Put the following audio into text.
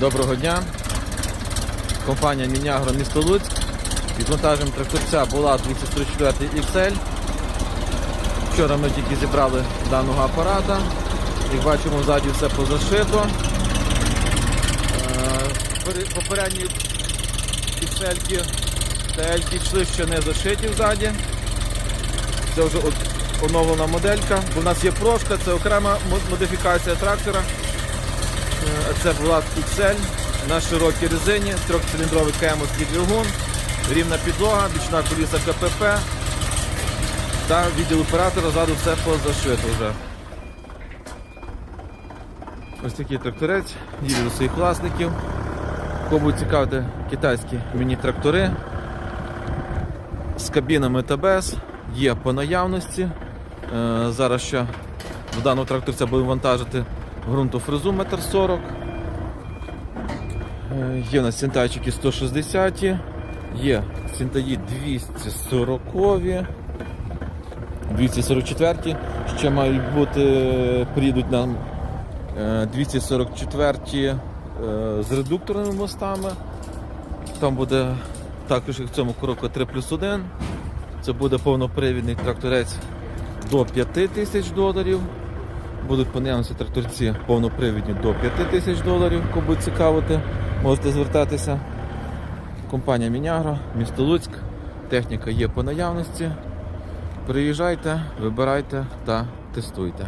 Доброго дня. Компанія Мінягро місто Луцьк. Під вантажем тракторця була 244 XL. Вчора ми тільки зібрали даного апарата. Як бачимо, ззаді все позашито. Е, Попередні XL та йшли ще не зашиті ззаді. Це вже оновлена моделька. Бо в нас є прошка, це окрема модифікація трактора. Це була XL на широкій резині, трьохциліндровий кемовський двигун, рівна підлога, бічна коліса КПП та відділ оператора ззаду все позашито вже. Ось такий тракторець, їде до своїх власників. Кого цікавити китайські міні-трактори з кабінами без, є по наявності. Е, Зараз ще в даному тракторця будемо вантажити ґрунтофрезу 1,40 м. Е, Є у нас синтайчики 160, є синтаї 240, 244, ще мають бути, приїдуть нам е, 244 е, з редукторними мостами. Там буде також в цьому кроку 3 плюс 1. Це буде повнопривідний тракторець до 5 тисяч доларів. Будуть по тракторці повнопривідні до 5 тисяч доларів, буде цікавити, можете звертатися. Компанія Мінягро, місто Луцьк. Техніка є по наявності. Приїжджайте, вибирайте та тестуйте.